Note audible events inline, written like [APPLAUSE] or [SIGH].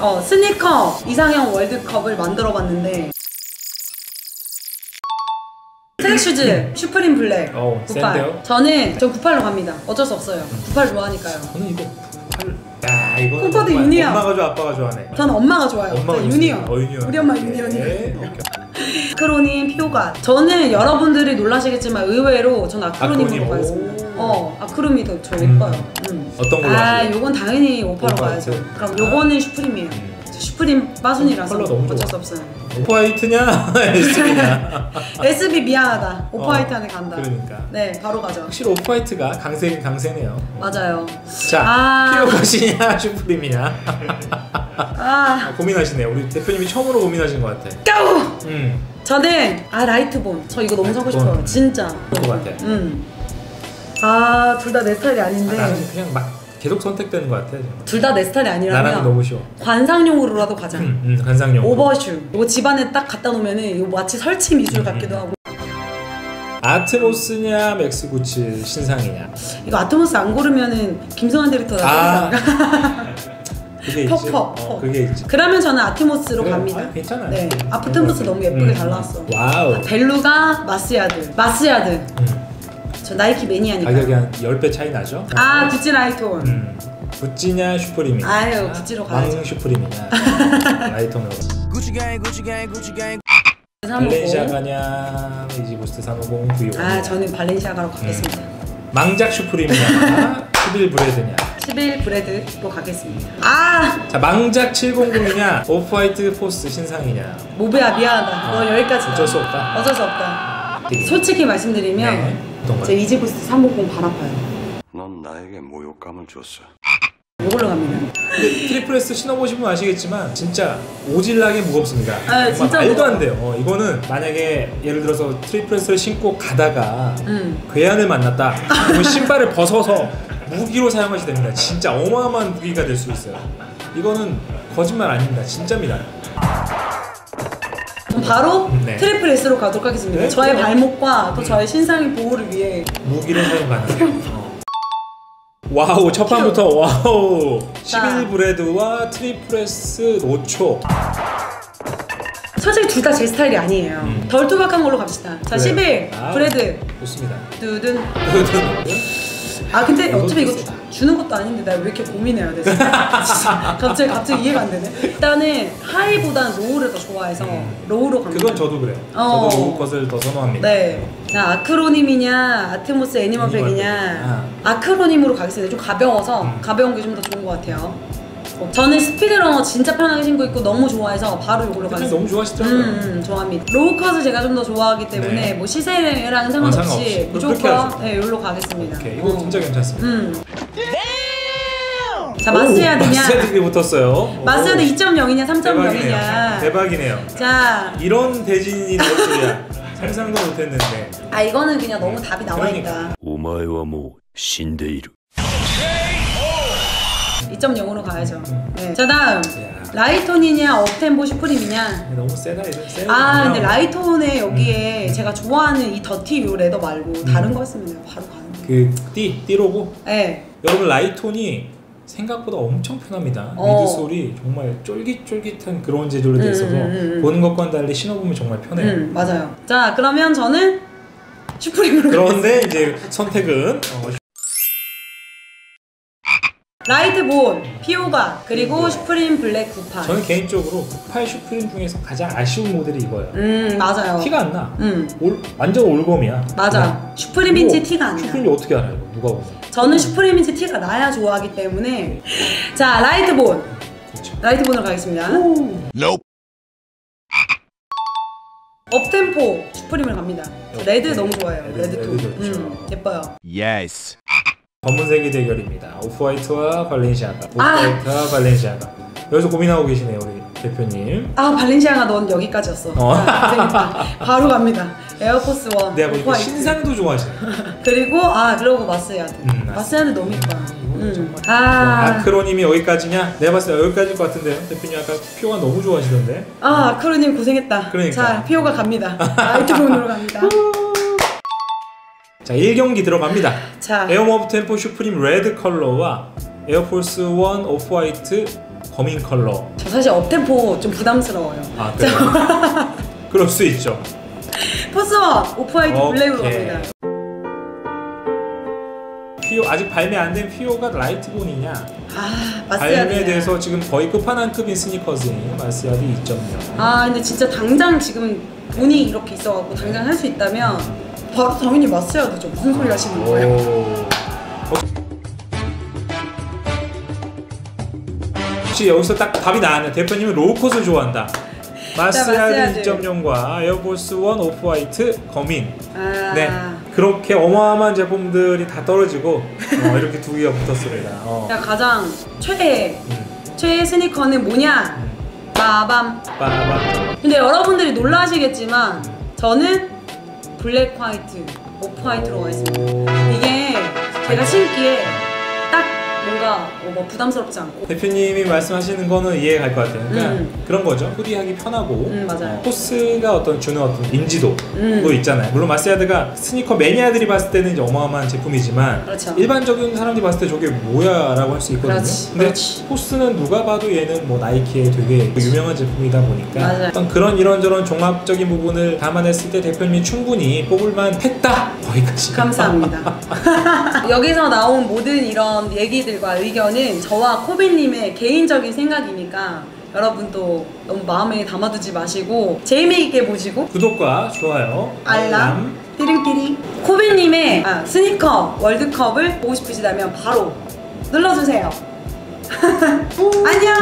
어 스니커 이상형 월드컵을 만들어봤는데 트랙 슈즈 슈프림 블랙 어, 98 센데요? 저는 전 98로 갑니다 어쩔 수 없어요 98 좋아하니까요 저는 이거 팔. 야 이거. 콤포드 유니언. 엄마가 좋아 아빠가 좋아하네. 저는 엄마가 좋아요 엄마가 저 유니언. 어, 유니언. 우리 엄마 네, 유니언이거든요 오케이. [LAUGHS] 아크로님 피오가 저는 여러분들이 놀라시겠지만 의외로 전 아크로님으로 아크로님, 가겠습니다 오. 어 아크로님이 더저 음. 예뻐요 음. 어떤 걸로 아 하세요? 요건 당연히 오파로 오파이트. 가야죠 그럼 요거는 슈프림이에요 음. 저 슈프림 빠순이라서 컬러 너무 어쩔 좋아. 수 없어요 오프화이트냐 SB냐? SB 미안하다 오파화이트 안에 간다 어, 그러니까. 네 바로 가죠 확실히 오프화이트가 강세긴 강세네요. 맞아요 자, 아. 피어컷이냐 [LAUGHS] 슈프림이냐 아 아, 고민하시네요. 우리 대표님이 처음으로 고민하신 것 같아. 까우 음, 저는 아 라이트본 저 이거 너무 사고 라이트본. 싶어요 진짜 것 같아. 음 아 둘 다 내 스타일이 아, 아닌데 나는 그냥 막 계속 선택되는 것 같아. 둘 다 내 스타일이 아니라면 너무 쉬워. 관상용으로라도 가자 음, 음, 관상용. 오버슈 이거 집안에 딱 갖다 놓으면은 이거 마치 설치 미술 음, 같기도 하고 아트모스냐 맥스구치 신상이냐. 이거 아토모스 안 고르면은 김성환 디렉터가 아, 아... [LAUGHS] 그게 있지. 퍽퍽, 어, 퍽. 그게 있지. 그러면 저는 아티모스로 그래, 갑니다 아, 괜찮아요. 네 같아. 너무 예쁘게 음. 잘 나왔어 와우. 벨루가 마스야드 마스야드 음, 저 나이키 매니아니까 가격이 한 10배 차이 나죠? 아 구찌 라이톤 음, 구찌냐 슈프림이냐. 아유, 구찌로 가야죠. 왕 슈프림이냐. [LAUGHS] 라이톤으로. Gucci gang. 350. 발렌시아가냐 이지부스트 350 V5 아 저는 발렌시아가로 가겠습니다 망작 슈프림이냐 [LAUGHS] 11 브레드냐 11 브레드로 가겠습니다 아 자 망작 700이냐 오프화이트 포스 신상이냐 모베야 미안하다 너 여기까지 어쩔 수 없다 어쩔 수 없다 솔직히 말씀드리면 네. 어떤 제 거요? 이지부스트 350발 아파요. 넌 나에게 모욕감을 줬어. 이걸로 갑니다. 근데 트리플 S 신어보시면 아시겠지만 진짜 오질나게 무겁습니다. 아, 진짜 말도 무거워. 안 돼요. 어, 이거는 만약에 예를 들어서 트리플 S를 신고 가다가 음. 괴한을 만났다. 그러면 신발을 벗어서 무기로 사용하셔도 됩니다. 진짜 어마어마한 무기가 될 수 있어요. 이거는 거짓말 아닙니다. 진짜입니다 그럼 바로 네. 트리플 S로 가도록 하겠습니다 네, 저의. 발목과 또 저의 신상의 보호를 위해 무기를 사용 가능. 어. [LAUGHS] 와우 첫 판부터 와우 11 브레드와 트리프레스 노초 솔직히 둘 다 제 스타일이 아니에요 음. 덜 투박한 걸로 갑시다 자 그래요. 11 아우. 브레드 좋습니다. 두둔 아 근데 어차피 이거. 주, 주는 것도 아닌데 나 왜 이렇게 고민해야 돼. [LAUGHS] 갑자기 갑자기 이해가 안 되네 일단은 하이보다는 로우를 더 좋아해서 로우로 갑니다 그건 저도 그래요. 어. 저도 로우컷을 더 선호합니다. 네. 자, 아크로님이냐, 아트모스 애니멀팩이냐. 아크로님으로 가겠습니다. 좀 가벼워서 음. 가벼운 게 좀 더 좋은 것 같아요. 어, 저는 스피드러너 진짜 편하게 신고 있고 너무 좋아해서 바로 이걸로 가겠습니다. 너무 좋아하시더라고요. 음, 음, 좋아합니다. 로우컷을 제가 좀 더 좋아하기 때문에 네. 뭐 상관없이, 어, 상관없이. 무조건. 네, 이걸로 가겠습니다. 오케이 이거 어. 진짜 괜찮습니다. 음. 자, 마스야드냐? 마스야드이 붙었어요. 마스야드 2.0이냐, 3.0이냐? 대박이네요. 자, 이런 대진이 나올 줄이야. 상상도 못했는데. 아, 이거는 그냥 너무 네, 답이 나와 있다. 그러니까. 오마이와 모 신데이루. 2.0으로 가야죠. 음. 네. 자 다음 라이톤이냐 업템보 슈프림이냐 너무 세다 이거 아 근데 라이톤에 여기에 음, 음. 제가 좋아하는 이 더티 요 레더 말고 음. 다른 거 했으면 바로 가는 거. 그띠 띠로고? 네 여러분 라이톤이 생각보다 엄청 편합니다. 어. 미드솔이 정말 쫄깃쫄깃한 그런 제조로 돼 있어서 음, 음, 음. 보는 것과는 달리 신어보면 정말 편해요. 음 맞아요. 자 그러면 저는 슈프림으로 그런데 이제 선택은 어, 라이트 본 피오가 그리고 슈프림 블랙 98. 저는 개인적으로 98 슈프림 중에서 가장 아쉬운 모델이 이거예요. 음 맞아요. 티가 안 나. 음 올, 완전 올검이야. 맞아. 슈프림인지 이거 티가 안 나. 슈프림이 어떻게 알아요? 누가 보면. 저는 슈프림인지 티가 나야 좋아하기 때문에 자 라이트 본 그렇죠. 라이트 본으로 가겠습니다. Nope. 업템포 슈프림을 갑니다. 저 레드 네, 너무 좋아해요. 레드, 레드 톤. 레드. 음, 예뻐요. Yes. 검은색이 대결입니다. 오프화이트와 발렌시아가. 아! 오프화이트와 발렌시아가. 여기서 고민하고 계시네요, 우리 대표님. 아 발렌시아가 넌 여기까지였어. 어. 아, 고생했다. 바로 갑니다. 에어포스 원. 내가 보니까 오프화이트. 신상도 좋아하시네. [LAUGHS] 그리고 아 그리고 마스야드. 음, 마스야드 너무. 이거는 음. 정말. 아, 아크로님이 여기까지냐? 내가 봤을 때 여기까지일 것 같은데요. 대표님 아까 피오가 너무 좋아하시던데. 아 아크로님 고생했다. 그러니까. 자 피오가 갑니다. [LAUGHS] 라이트본으로 갑니다. 자, 1경기 들어갑니다. 자 에어모브 템포 슈프림 레드 컬러와 에어포스 원 오프화이트 거민 컬러. 저 사실 업템포 좀 부담스러워요. 아 그래요? [LAUGHS] 그럴 수 있죠. 포스원 오프화이트 블랙으로. 갑니다. 피오 아직 발매 안 된 피오가 라이트본이냐? 아 마스야드. 발매돼서 지금 거의 끝판왕급인 스니커즈인 마스야드 2.0. 아 근데 진짜 당장 지금 돈이 이렇게 있어갖고 당장 할 수 있다면 바로 당연히 마스야드죠. 무슨 소리 하시는 거예요? 오. 혹시 여기서 딱 답이 나왔네. 대표님은 로우컷을 좋아한다. 마스야드. 2.0과 에어포스 1 오프화이트 거민. 아 네. 그렇게 어마어마한 제품들이 다 떨어지고 어, [LAUGHS] 이렇게 두 개가 붙었습니다. 어. 가장 최애 음. 최애 스니커는 뭐냐? 빠밤. 빠밤. 근데 여러분들이 놀라시겠지만 저는 블랙 화이트, 오프 화이트로 가겠습니다. 이게 제가 신기에 딱 어, 뭐 부담스럽지 않고 대표님이 말씀하시는 거는 이해가 갈 것 같아요. 그러니까 음. 그런 거죠. 후디하기 편하고 음, 맞아요. 어, 포스가 어떤 주는 어떤 인지도 음. 도 있잖아요. 물론 마스야드가 스니커 매니아들이 봤을 때는 이제 어마어마한 제품이지만 그렇죠. 일반적인 사람들이 봤을 때 저게 뭐야라고 할 수 있거든요. 그렇지, 근데 그렇지. 포스는 누가 봐도 얘는 뭐 나이키의 되게 유명한 제품이다 보니까 맞아요. 어떤 그런 이런저런 종합적인 부분을 감안했을 때 대표님이 충분히 뽑을만 했다. 거기까지. 감사합니다. [LAUGHS] [LAUGHS] 여기서 나온 모든 이런 얘기들과 의견은 저와 코비님의 개인적인 생각이니까 여러분도 너무 마음에 담아두지 마시고 재미있게 보시고 구독과 좋아요, 알람 띠링띠링 코비님의 아, 스니커 월드컵을 보고 싶으시다면 바로 눌러주세요. [LAUGHS] 안녕.